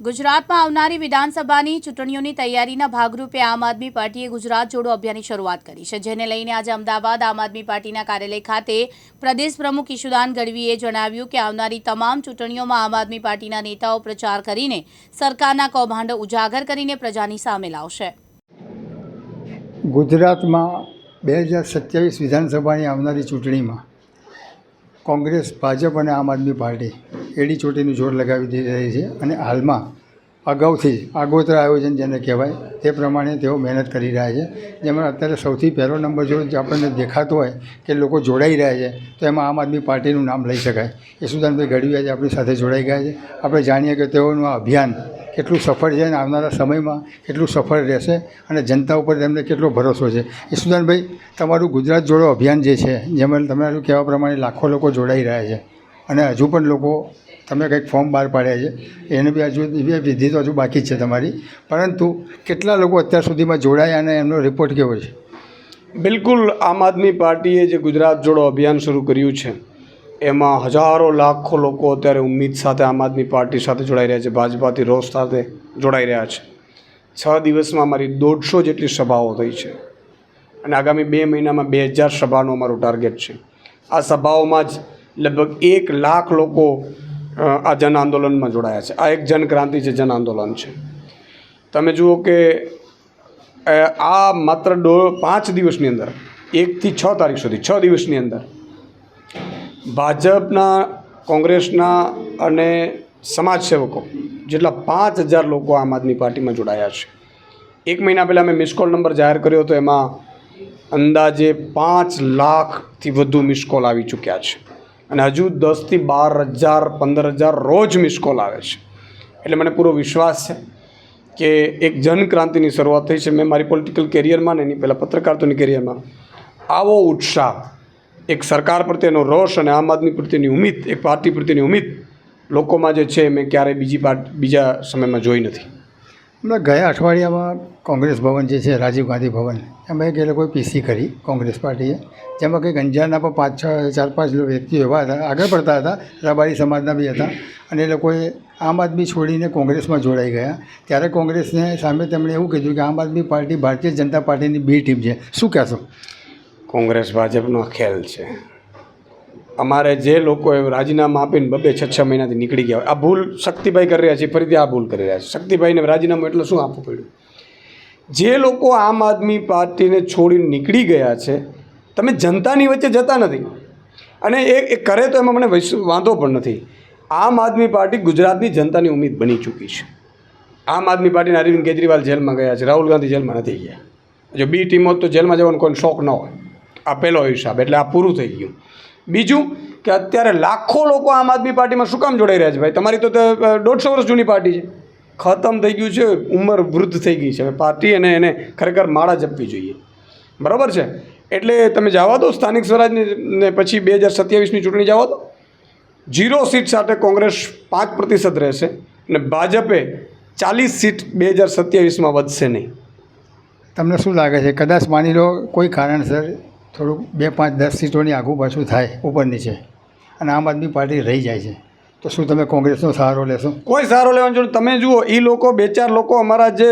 ગુજરાતમાં આવનારી વિધાનસભાની ચૂંટણીઓની તૈયારીના ભાગરૂપે આમ આદમી પાર્ટીએ ગુજરાત જોડો અભિયાનની શરૂઆત કરી છે. જેને લઈને આજે અમદાવાદ આમ આદમી પાર્ટીના કાર્યાલય ખાતે પ્રદેશ પ્રમુખ ઈશુદાન ગઢવીએ જણાવ્યું કે આવનારી તમામ ચૂંટણીઓમાં આમ આદમી પાર્ટીના નેતાઓ પ્રચાર કરીને સરકારના કૌભાંડો ઉજાગર કરીને પ્રજાની સામે લાવશે. ગુજરાતમાં બે હજાર સત્યાવીસ વિધાનસભાની આવનારી ચૂંટણીમાં કોંગ્રેસ, ભાજપ અને આમ આદમી પાર્ટી એડી ચોટીનું જોર લગાવી દઈ રહી છે અને હાલમાં અગાઉથી આગોતરા આયોજન જેને કહેવાય તે પ્રમાણે તેઓ મહેનત કરી રહ્યા છે. જેમાં અત્યારે સૌથી પહેલો નંબર જો આપણને દેખાતો હોય કે લોકો જોડાઈ રહ્યા છે, તો એમાં આમ આદમી પાર્ટીનું નામ લઈ શકાય. યશુદાનભાઈ ગઢવી આજે આપણી સાથે જોડાઈ ગયા છે. આપણે જાણીએ કે તેઓનું આ અભિયાન કેટલું સફળ છે અને આવનારા સમયમાં કેટલું સફળ રહેશે અને જનતા ઉપર તેમને કેટલો ભરોસો છે. યશુદાનભાઈ, તમારું ગુજરાત જોડો અભિયાન જે છે, જેમાં તમારું કહેવા પ્રમાણે લાખો લોકો જોડાઈ રહ્યા છે અને હજુ પણ લોકો તમે કંઈક ફોર્મ બહાર પાડ્યા છે, એને બી હજુ વિધિ તો હજુ બાકી છે તમારી. પરંતુ કેટલા લોકો અત્યાર સુધીમાં જોડાયા અને એમનો રિપોર્ટ કેવો છે? બિલકુલ આમ આદમી પાર્ટીએ જે ગુજરાત જોડો અભિયાન શરૂ કર્યું છે, એમાં હજારો લાખો લોકો અત્યારે ઉમ્મીદ સાથે આમ આદમી પાર્ટી સાથે જોડાઈ રહ્યા છે, ભાજપાથી રોષ સાથે જોડાઈ રહ્યા છે. છ દિવસમાં અમારી દોઢસો જેટલી સભાઓ થઈ છે અને આગામી બે મહિનામાં બે હજાર સભાનું અમારું ટાર્ગેટ છે. આ સભાઓમાં જ લગભગ એક લાખ લોકો આ જન આંદોલનમાં જોડાયા છે. આ એક જનક્રાંતિ છે, જન આંદોલન છે. તમે જુઓ કે આ માત્ર દો, પાંચ દિવસની અંદર, એકથી છ તારીખ સુધી, છ દિવસની અંદર, ભાજપના, કોંગ્રેસના અને સમાજસેવકો જેટલા પાંચ હજાર લોકો આમ આદમી પાર્ટીમાં જોડાયા છે. એક મહિના પહેલાં મેં મિસકોલ નંબર જાહેર કર્યો હતો એમાં અંદાજે પાંચ લાખથી વધુ મિસકોલ આવી ચૂક્યા છે. અને હજુ દસથી બાર હજાર, પંદર હજાર રોજ મિસ કોલ આવે છે. એટલે મને પૂરો વિશ્વાસ છે કે એક જનક્રાંતિની શરૂઆત થઈ છે. મેં મારી પોલિટિકલ કેરિયરમાં ને એની પહેલાં પત્રકારત્વની કેરિયરમાં આવો ઉત્સાહ, એક સરકાર પ્રત્યેનો રોષ અને આમ આદમી પ્રત્યેની ઉમ્મીદ એક પાર્ટી પ્રત્યેની ઉમ્મીદ લોકોમાં જે છે, મેં ક્યારેય બીજી પાર્ટ, બીજા સમયમાં જોઈ નથી. હમણાં ગયા અઠવાડિયામાં કોંગ્રેસ ભવન જે છે, રાજીવ ગાંધી ભવન, એમાં એક એ લોકોએ પીસી કરી કોંગ્રેસ પાર્ટીએ. જેમાં કંઈક અંજારના પણ પાંચ, છ, ચાર, પાંચ વ્યક્તિઓ એવા હતા, આગળ પડતા હતા, રબારી સમાજના બી હતા અને એ લોકોએ આમ આદમી છોડીને કોંગ્રેસમાં જોડાઈ ગયા. ત્યારે કોંગ્રેસને સામે તેમણે એવું કીધું કે આમ આદમી પાર્ટી, ભારતીય જનતા પાર્ટીની બી ટીમ છે. શું કહેશો? કોંગ્રેસ ભાજપનો ખેલ છે. અમારે જે લોકોએ રાજીનામા આપીને બબે છ છ મહિનાથી નીકળી ગયા હોય, આ ભૂલ શક્તિભાઈ કરી રહ્યા છે, ફરીથી આ ભૂલ કરી રહ્યા છે. શક્તિભાઈને રાજીનામું એટલે શું આપવું પડ્યું? જે લોકો આમ આદમી પાર્ટીને છોડીને નીકળી ગયા છે, તમે જનતાની વચ્ચે જતા નથી. અને એ એ કરે તો એમાં મને વાંધો પણ નથી. આમ આદમી પાર્ટી ગુજરાતની જનતાની ઉમ્મીદ બની ચૂકી છે. આમ આદમી પાર્ટીના અરવિંદ કેજરીવાલ જેલમાં ગયા છે, રાહુલ ગાંધી જેલમાં નથી ગયા. જો બી ટીમો તો જેલમાં જવાનો કોઈ શોખ ન હોય. આ પહેલો હિસાબ, એટલે આ પૂરું થઈ ગયું. બીજું કે અત્યારે લાખો લોકો આમ આદમી પાર્ટીમાં શું કામ જોડાઈ રહ્યા છે ભાઈ? તમારી તો દોઢસો વર્ષ જૂની પાર્ટી છે. ખતમ થઈ ગયું છે, ઉંમર વૃદ્ધ થઈ ગઈ છે. હવે પાર્ટી અને એને ખરેખર માળા જપવી જોઈએ. બરાબર છે? એટલે તમે જવા દો સ્થાનિક સ્વરાજની પછી બે હજાર સત્યાવીસની ચૂંટણી જવા દો. જીરો સીટ સાથે કોંગ્રેસ પાંચ પ્રતિશત રહેશે અને ભાજપે ચાલીસ સીટ બે હજાર સત્યાવીસમાં વધશે નહીં. તમને શું લાગે છે? કદાચ માની લો કોઈ કારણસર થોડુંક બે પાંચ દસ સીટોની આગુ પાછું થાય ઉપર નીચે અને આમ આદમી પાર્ટી રહી જાય છે. તો શું તમે કોંગ્રેસનો સહારો લેશો? કોઈ સહારો લેવાનું જરૂર તમે જુઓ, એ લોકો બે ચાર લોકો અમારા જે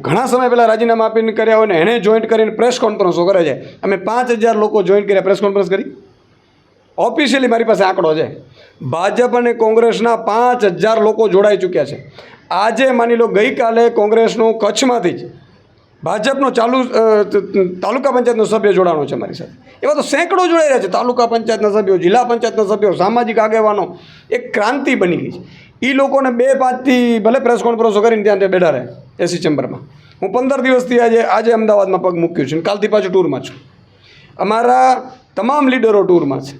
ઘણા સમય પહેલાં રાજીનામા આપીને કર્યા હોય ને, એને જોઈન્ટ કરીને પ્રેસ કોન્ફરન્સો કરે છે. અમે પાંચ હજાર લોકો જોઈન્ટ કર્યા પ્રેસ કોન્ફરન્સ કરી. ઓફિશિયલી મારી પાસે આંકડો છે. ભાજપ અને કોંગ્રેસના પાંચ હજાર લોકો જોડાઈ ચૂક્યા છે. આજે માની લો ગઈકાલે કોંગ્રેસનું કચ્છમાંથી જ ભાજપનો ચાલુ તાલુકા પંચાયતનો સભ્ય જોડાણો છે મારી સાથે. એવા તો સેંકડો જોડાઈ રહ્યા છે તાલુકા પંચાયતના સભ્યો, જિલ્લા પંચાયતના સભ્યો, સામાજિક આગેવાનો. એક ક્રાંતિ બની ગઈ છે. એ લોકોને બે પાંચથી ભલે પ્રેસ કોન્ફરન્સો કરીને ત્યાં ત્યાં બેઠા રહે એસી ચેમ્બરમાં હું પંદર દિવસથી આજે આજે અમદાવાદમાં પગ મૂક્યું છું કાલથી પાછું ટૂરમાં છું. અમારા તમામ લીડરો ટૂરમાં છે.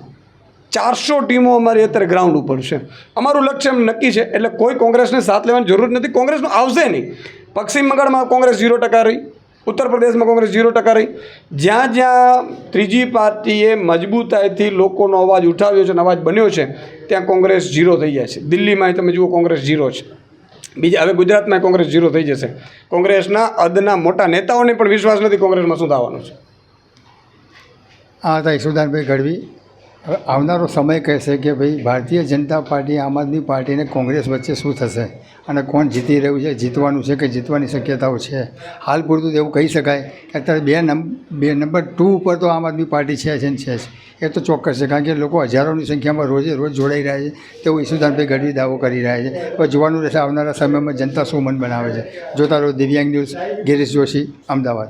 ચારસો ટીમો અમારી અત્યારે ગ્રાઉન્ડ ઉપર છે. અમારું લક્ષ્ય એમ નક્કી છે, એટલે કોઈ કોંગ્રેસને સાથ લેવાની જરૂર નથી. કોંગ્રેસનું આવશે નહીં. પશ્ચિમ બંગાળમાં કોંગ્રેસ ઝીરો ટકા રહી, ઉત્તર પ્રદેશમાં કોંગ્રેસ ઝીરો ટકા રહી. જ્યાં જ્યાં ત્રીજી પાર્ટીએ મજબૂતાઈથી લોકોનો અવાજ ઉઠાવ્યો છે અને અવાજ બન્યો છે, ત્યાં કોંગ્રેસ ઝીરો થઈ જાય છે. દિલ્હીમાં તમે જુઓ કોંગ્રેસ ઝીરો છે. બીજા હવે ગુજરાતમાં કોંગ્રેસ ઝીરો થઈ જશે. કોંગ્રેસના અદના મોટા નેતાઓને પણ વિશ્વાસ નથી કોંગ્રેસમાં શું થવાનું છે. આ હતા યશુદાનભાઈ ગઢવી. હવે આવનારો સમય કહેશે કે ભાઈ, ભારતીય જનતા પાર્ટી, આમ આદમી પાર્ટી અને કોંગ્રેસ વચ્ચે શું થશે? અને કોણ જીતી રહ્યું છે? જીતવાનું છે કે જીતવાની શક્યતાઓ છે? હાલ પૂરતું એવું કહી શકાય કે અત્યારે બે નંબર બે નંબર ટુ ઉપર તો આમ આદમી પાર્ટી છે જ ને છે જ. એ તો ચોક્કસ છે, કારણ કે લોકો હજારોની સંખ્યામાં રોજે રોજ જોડાઈ રહ્યા છે. તેવું ઈશુદાનભાઈ ગઢવી દાવો કરી રહ્યા છે. હવે જોવાનું રહેશે, આવનારા સમયમાં જનતા શું મન બનાવે છે? જોતા રહો દિવ્યાંગ ન્યૂઝ, ગિરીશ જોશી, અમદાવાદ.